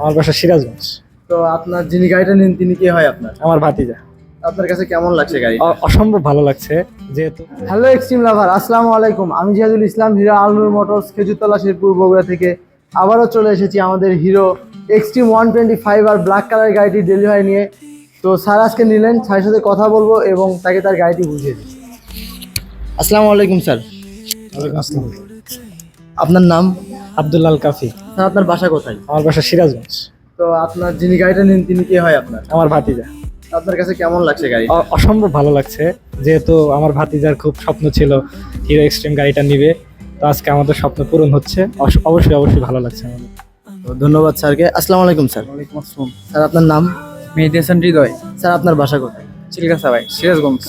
আমার বাসা সিরাজগঞ্জ। তো আপনার যিনি গাড়িটা নেন তিনি কে হয় আপনার? আমার ভাতিজা। আপনার কাছে কেমন লাগছে গাড়ি অসম্ভব ভালো লাগছে যেহেতু হ্যালো এক্সট্রিম লাভার আসসালামু আলাইকুম। আমি জিয়াদুল ইসলাম হিরো আলনুর মোটরস খেজুরতলা শেরপুর বগুড়া থেকে। আবারও চলে এসেছি আমাদের Hero Xtreme one twenty five আর ব্ল্যাক কালার গাড়িটি ডেলিভারি নিয়ে। তো স্যার আজকে নিলেন স্যারের সাথে কথা বলব এবং তাকে তার গাড়িটি বুঝিয়ে দিই। আসসালামু আলাইকুম স্যার। আপনার নাম? আব্দুল্লাল কাফি। স্যার আপনার বাসা কোথায়? আমার বাসা সিরাজগঞ্জ। তো আপনার যিনি গাড়িটা নেন তিনি কে হয় আপনার? আমার ভাতিজা। আপনার কাছে কেমন লাগছে গাড়ি অসম্ভব ভালো লাগছে। যেহেতু আমার ভাতিজার খুব স্বপ্ন ছিল হিরো এক্সট্রিম গাড়িটা নিবে তো আজকে আমাদের স্বপ্ন পূরণ হচ্ছে। অবশ্যই অবশ্যই ভালো লাগছে আমাদের। তো ধন্যবাদ স্যারকে। আসসালামু আলাইকুম স্যার। ওয়ালাইকুম আসসালাম। স্যার আপনার নাম? মেহেদি হাসান হৃদয়। স্যার আপনার বাসা কোথায়? চিলকাসা ভাই সিরাজগঞ্জ।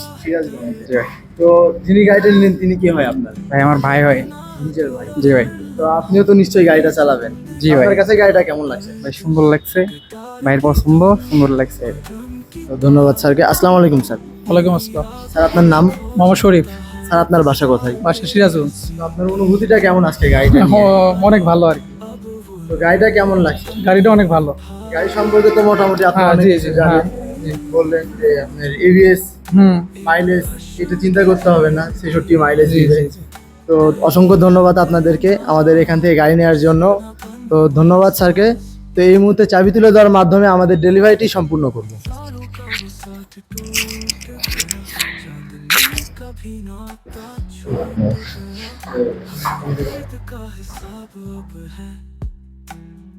তো যিনি গাড়িটা নিলেন তিনি কি হয় আপনার? ভাই আমার ভাই হয়। নিজের ভাই। জি ভাই। তো আপনিও তো নিশ্চয়ই গাড়িটা চালাবেন। জি ভাই। আপনার কাছে গাড়িটা কেমন লাগছে? ভাই সুন্দর লাগছে। ভাইয়ের পছন্দ সুন্দর লাগছে। তো ধন্যবাদ স্যারকে। আসসালামু আলাইকুম স্যার। ওয়ালাইকুম আসসালাম। স্যার আপনার নাম? মোহাম্মদ শরীফ। স্যার আপনার বাসা কোথায়? বাসা সিরাজগঞ্জ। আপনার অনুভূতিটা কেমন আজকে গাড়িটা অনেক ভালো আর কি। তো গাড়িটা কেমন লাগছে? গাড়িটা অনেক ভালো। গাড়ি সম্পর্কে তো মোটামুটি আপনি হ্যাঁ, জি, জি, জানেন। বললেন যে আপনার এবিএস হুম। মাইলেজ এটা চিন্তা করতে হবে না। ছেষট্টি মাইলেজ দিবে। তো অসংখ্য ধন্যবাদ আপনাদেরকে আমাদের এখান থেকে গাড়ি নেওয়ার জন্য তো ধন্যবাদ স্যারকে তো এই মুহূর্তে চাবি তুলে দেওয়ার মাধ্যমে আমাদের ডেলিভারিটি সম্পূর্ণ করব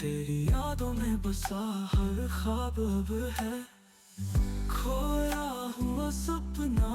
तेरी यादों में बसा हर ख्वाब अब है खोया हुआ सपना